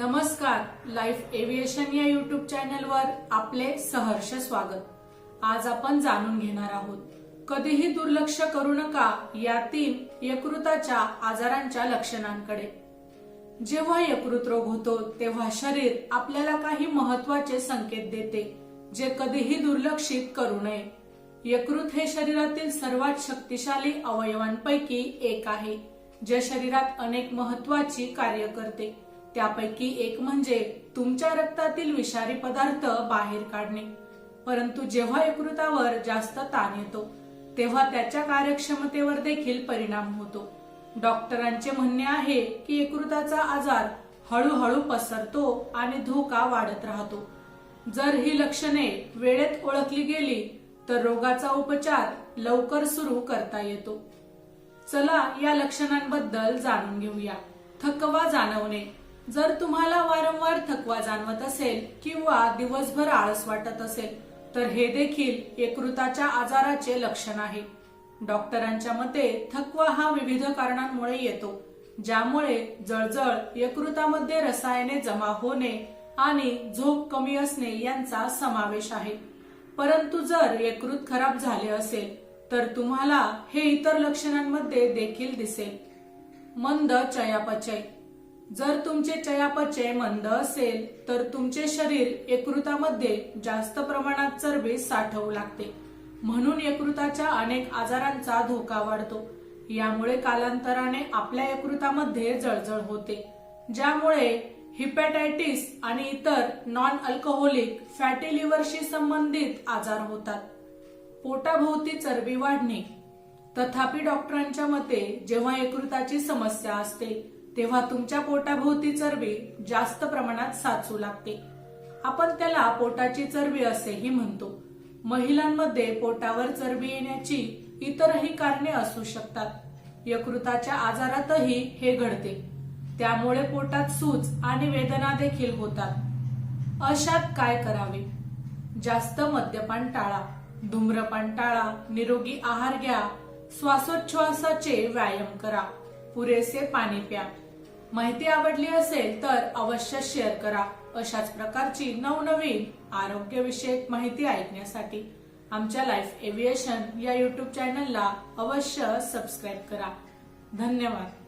नमस्कार life aviation या YouTube चॅनलवर आपले सहर्ष स्वागत. आज आपण जाणून घेणार आहोत कधीही दुर्लक्ष करू नका या तीन यकृताच्या आजारांच्या लक्षणांकडे. जेव्हा यकृत रोग होतो तेव्हा शरीर आपल्याला काही महत्त्वाचे संकेत देते जे कधीही दुर्लक्षित करू नये. यकृत हे शरीरातील सर्वात शक्तिशाली अवयवांपैकी एक आहे जे शरीरात अनेक महत्वाची कार्य करते. त्यापैकी एक म्हणजे तुमच्या रक्तातील विषारी पदार्थ बाहेर काढणे. परंतु जेव्हा यकृतावर जास्त ताण येतो तेव्हा त्याच्या कार्यक्षमतेवर देखील परिणाम होतो. डॉक्टरांचे म्हणणे आहे की यकृताचा आजार हळूहळू पसरतो आणि धोका वाढत राहतो. जर ही लक्षणे वेळेत ओळखली गेली तर रोगाचा उपचार लवकर सुरू करता येतो. चला या लक्षणांबद्दल जाणून घेऊया. थकवा जाणवणे. जर तुम्हाला वारंवार थकवा जाणवत असेल किंवा दिवसभर आळस वाटत असेल तर हे देखील यकृताच्या आजाराचे लक्षण आहे. डॉक्टरांच्या मते थकवा हा विविध कारणांमुळे येतो ज्यामुळे जळजळ यकृतामध्ये रसायने जमा होणे आणि झोप कमी असणे यांचा समावेश आहे. परंतु जर यकृत खराब झाले असेल तर तुम्हाला हे इतर लक्षणांमध्ये देखील दिसेल. मंद चयापचय जर तुमचे चयापचय मंद असेल तर तुमचे शरीर यकृतामध्ये जास्त प्रमाणात चरबी साठवू लागते. म्हणून यकृताच्या अनेक आजारांचा धोका वाढतो. यामुळे कालांतराने आपल्या यकृतामध्ये जळजळ होते. ज्यामुळे हिपॅटायटिस आणि इतर नॉन अल्कोहोलिक फॅटी लिव्हरशी संबंधित आजार होतात. पोटाभोवती चरबी वाढणे. तथापि डॉक्टरांच्या मते जेव्हा यकृताची समस्या असते तेव्हा तुमच्या पोटाभोवती चरबी जास्त प्रमाणात साचू लागते. आपण त्याला पोटाची चरबी असेही म्हणतो. महिलांमध्ये पोटावर चरबी येण्याची इतरही कारणे असू शकतात. यकृताच्या आजारातही हे घडते. त्यामुळे पोटात सूज आणि वेदना देखील होतात. अशात काय करावे? जास्त मद्यपान टाळा. धूम्रपान टाळा. निरोगी आहार घ्या. श्वासोच्छ्वासाचे व्यायाम करा. पुरेसे पाणी प्या. माहिती आवडली असेल तर अवश्य शेअर करा. अशाच प्रकारची नवनवीन आरोग्यविषयक माहिती ऐकण्यासाठी आमच्या लाईफ एव्हिएशन या युट्यूब चॅनलला अवश्य सबस्क्राईब करा. धन्यवाद.